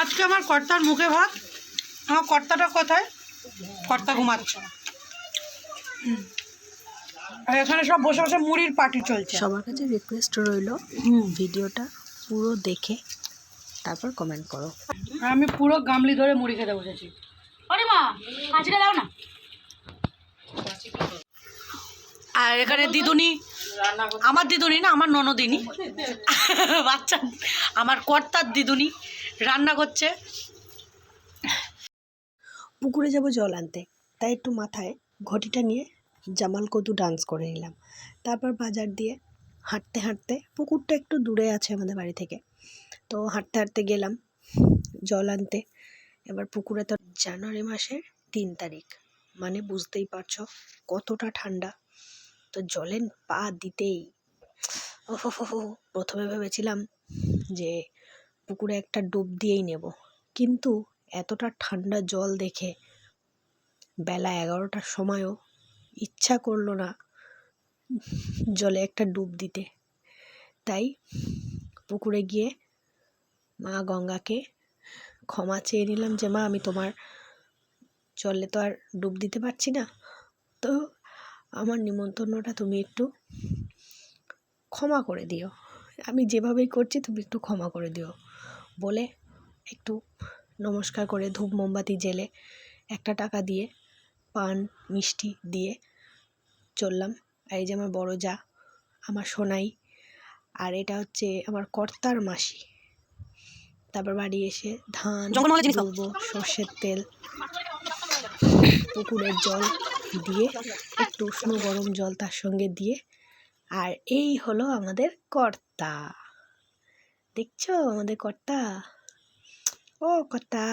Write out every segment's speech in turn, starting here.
আজকে আমার কর্তার মুখে ভাত। আমার কর্তাটা কোথায়? কর্তা ঘুমাচ্ছে। হুম। আর এখানে সব বসে বসে মুড়ির পার্টি চলছে। সবার কাছে রিকোয়েস্ট রইল ভিডিওটা পুরো দেখে তারপর কমেন্ট করো। আর আমি পুরো গামলি ধরে মুড়ি খেতে বসেছি। ওরে মা কাঁচিটা দাও না। আর এখানে দিদুনি আমার দিদুনি না আমার ননদিনী। বাচ্চা আমার কর্তার দিদুনি। রান্না করছে পুকুরে যাব জল আনতে। তাই একটু মাথায় ঘটিটা নিয়ে জামাল কদু ডান্স করে নিলাম। তারপর বাজার দিয়ে হাঁটতে হাঁটতে পুকুরটা একটু দূরে আছে আমাদের বাড়ি থেকে। তো হাঁটতে হাঁটতে গেলাম জল আনতে। এবার পুকুরে তো জানুয়ারি মাসের তিন তারিখ। মানে বুঝতেই পারছ কতটা ঠান্ডা। তো জলে পা দিতেই। ওহো প্রথমে ভেবেছিলাম যে পুকুরে একটা ডুব দিয়েই নেব। কিন্তু এতটা ঠান্ডা জল দেখে বেলা এগারোটার সময়ও ইচ্ছা করল না জলে একটা ডুব দিতে। তাই পুকুরে গিয়ে মা গঙ্গাকে ক্ষমা চেয়ে নিলাম যে, মা, আমি তোমার জলে তো আর ডুব দিতে পারছি না। তো আমার নিমন্ত্রণটা তুমি একটু ক্ষমা করে দিও। আমি যেভাবেই করছি, তুমি একটু ক্ষমা করে দিও। বলে একটু নমস্কার করে ধূপ মোমবাতি জেলে একটা টাকা দিয়ে পান মিষ্টি দিয়ে চললাম। আর এই যে আমার বড় যা আমার সোনাই আর এটা হচ্ছে আমার কর্তার মাসি। তারপর বাড়ি এসে ধান জিনিস সর্ষের তেল পুকুরের জল দিয়ে একটু উষ্ণ গরম জল তার সঙ্গে দিয়ে। আর এই হলো আমাদের কর্তা। দেখছ আমাদের কর্তা? ও কর্তা,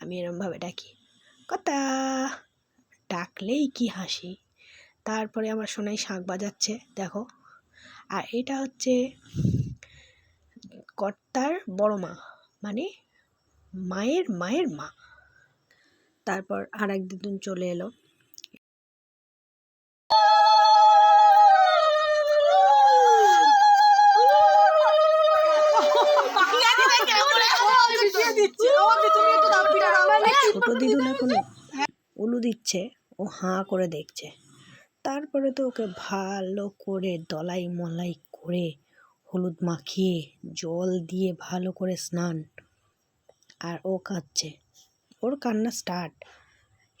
আমি এরমভাবে ডাকি। কর্তা, ডাকলেই কি হাসি? তারপরে আমার সোনাই শাঁখ বাজাচ্ছে, দেখো। আর এটা হচ্ছে কর্তার বড় মা মানে মায়ের মায়ের মা। তারপর আর এক দিন চলে এলো। দিদুন এখন উলু দিচ্ছে ও হাঁ করে দেখছে। তারপরে তো ওকে ভালো করে দলাই মলাই করে হলুদ মাখিয়ে জল দিয়ে ভালো করে স্নান আর ও কাঁদছে। ওর কান্না স্টার্ট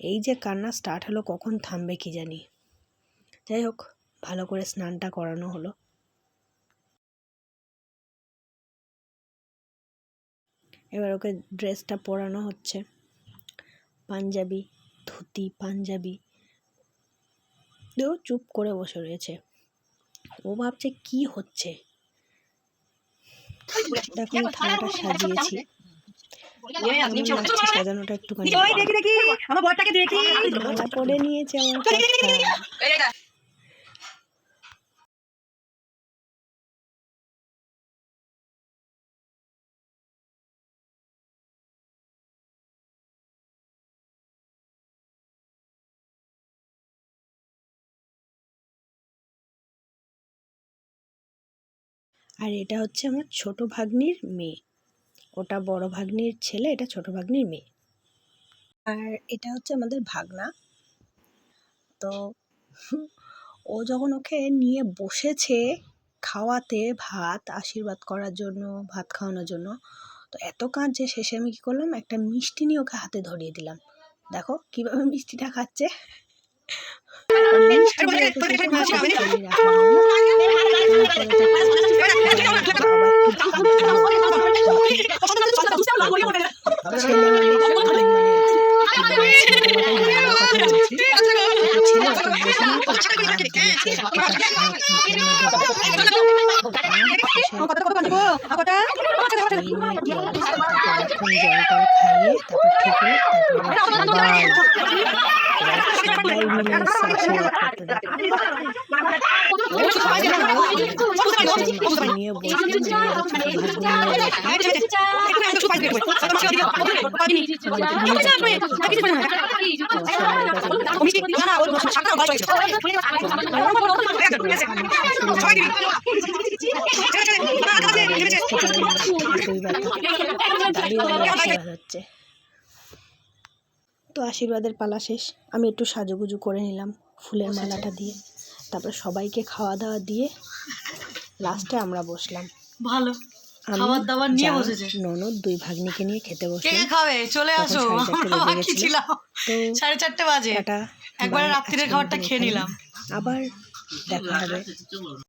এই যে কান্না স্টার্ট হলো কখন থামবে কি জানি। যাই হোক ভালো করে স্নানটা করানো হলো। এবার ওকে ড্রেসটা পরানো হচ্ছে। পাঞ্জাবি ধুতি পাঞ্জাবি। ও চুপ করে বসে রয়েছে। ও ভাবছে কি হচ্ছে? দেখো আমি থালাটা সাজিয়েছি সাজানোটা একটুখানি পরে নিয়েছে আমার আর এটা হচ্ছে আমার ছোট ভাগ্নির মেয়ে। ওটা বড় ভাগ্নির ছেলে, এটা ছোট ভাগ্নির মেয়ে। আর এটা হচ্ছে আমাদের ভাগনা। তো ও যখন ওকে নিয়ে বসেছে খাওয়াতে ভাত, আশীর্বাদ করার জন্য, ভাত খাওয়ানোর জন্য, তো এত কাঁদছে, শেষে আমি কী করলাম, একটা মিষ্টি নিয়ে ওকে হাতে ধরিয়ে দিলাম। দেখো কীভাবে মিষ্টিটা খাচ্ছে। খাইয়ে তারপর ঠিক তারপর হচ্ছে তো আশীর্বাদের পালা শেষ। আমি একটু সাজুগুজু করে নিলাম ফুলের মালাটা দিয়ে। তারপর সবাইকে খাওয়া দাওয়া দিয়ে লাস্টে আমরা বসলাম। ভালো। খাবার দাবার নিয়ে বসেছে। ননদ দুই ভাগ্নিকে নিয়ে খেতে কে বসলাম খাবে? চলে আসো। বাকি ছিলাম। সাড়ে চারটে বাজে। একবারে বাই, খাবারটা খেয়ে নিলাম। আবার দেখা হবে।